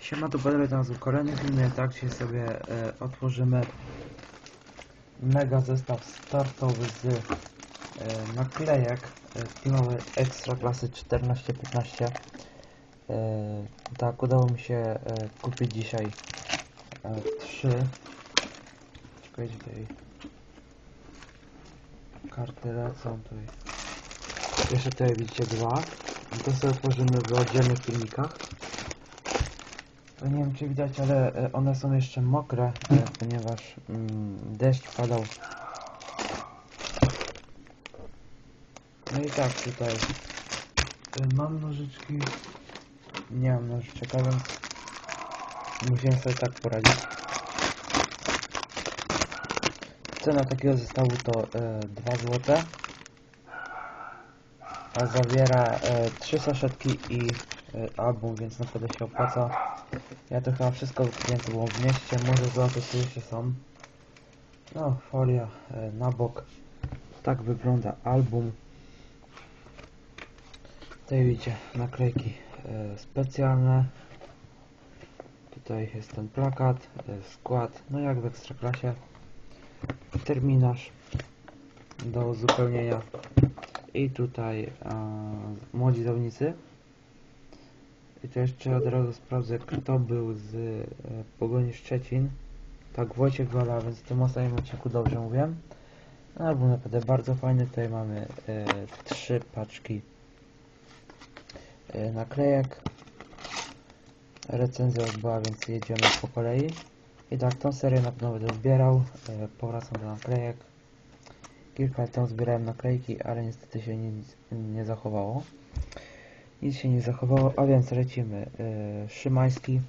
Siema, tu teraz w kolejnym filmie, tak, dzisiaj sobie e, otworzymy mega zestaw startowy z e, naklejek e, filmowej Extra klasy 14-15 e, Tak, udało mi się e, kupić dzisiaj e, trzy. Czekajcie, tutaj karty lecą tutaj. Jeszcze tutaj widzicie dwa. To sobie otworzymy w oddzielnych filmikach nie wiem czy widać, ale e, one są jeszcze mokre, e, ponieważ mm, deszcz padał. No i tak tutaj e, mam nożyczki, nie mam nożyczek, a więc musiałem sobie tak poradzić. Cena takiego zestawu to e, 2 zł, a zawiera e, 3 saszetki i album, więc naprawdę się opłaca. Ja to chyba wszystko kupiłem, było w mieście, może zobaczyć co jeszcze są. No, folia e, na bok. Tak wygląda album. Tutaj widzicie naklejki e, specjalne. Tutaj jest ten plakat, skład, no jak w Ekstraklasie. Terminarz do uzupełnienia. I tutaj e, młodzi zawodnicy. I to jeszcze od razu sprawdzę, kto był z e, Pogoni Szczecin. Tak, Wojciech Gola, więc w tym ostatnim odcinku dobrze mówię. No, album naprawdę bardzo fajny. Tutaj mamy e, trzy paczki e, naklejek. Recenzja już była, więc jedziemy po kolei. I tak, tą serię na pewno będę zbierał. E, powracam do naklejek. Kilka lat temu zbierałem naklejki, ale niestety się nic nie zachowało. Nic się nie zachowało, a więc lecimy. Yy, Szymański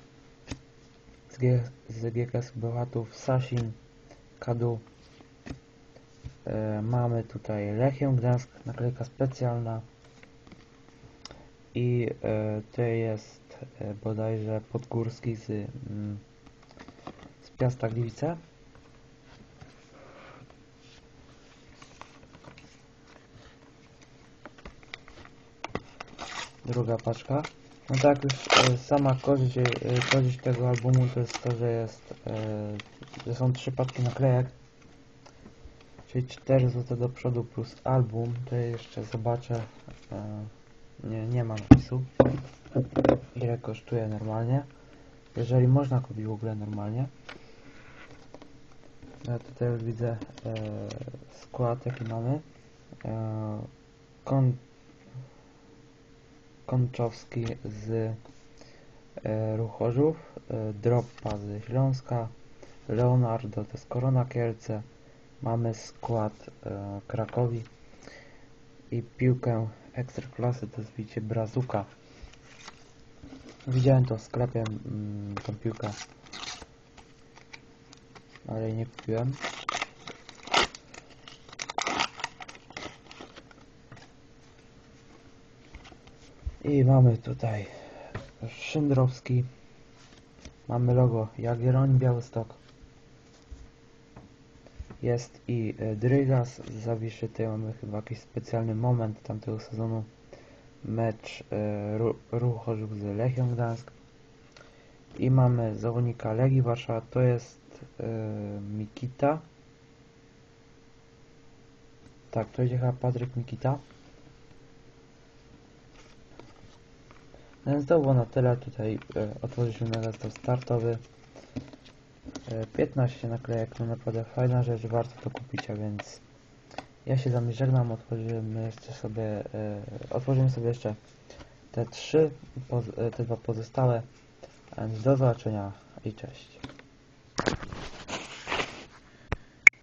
z, G z GKS Bełchatów, Sasin, Kadu. Yy, mamy tutaj Lechię Gdańsk, naklejka specjalna. I yy, to jest yy, bodajże Podgórski z, yy, z Piasta Gliwice. Druga paczka. No tak już e, sama korzyść, e, tego albumu to jest to, że jest e, że są trzy paczki naklejek. Czyli 4 zł do przodu plus album. To jeszcze zobaczę nie, nie ma napisu ile kosztuje normalnie. Jeżeli można kupić w ogóle normalnie. Ja tutaj już widzę e, skład jaki mamy. E, kon Konczowski z e, Ruchorzów, e, Droppa z Śląska, Leonardo to z Korona Kielce, mamy skład e, Krakowi i piłkę Ekstraklasy to jest widzicie Brazuka. Widziałem to w sklepie, mm, tą piłkę, ale jej nie kupiłem. I mamy tutaj Szyndrowski. Mamy logo Jagielloń Białystok. Jest i e, Drygas z Zawiszy. Tutaj mamy chyba jakiś specjalny moment tamtego sezonu. Mecz Chorzów z Lechią Gdańsk. I mamy zawodnika Legii Warszawa. To jest e, Mikita. Tak, to idzie chyba Patryk Mikita. No więc to było na tyle. Tutaj e, otworzyliśmy zestaw startowy. E, 15 naklejek, no naprawdę fajna rzecz, warto to kupić, a więc ja się z wami żegnam, otworzymy jeszcze sobie, e, otworzymy sobie jeszcze te trzy, e, te dwa pozostałe, do zobaczenia i cześć.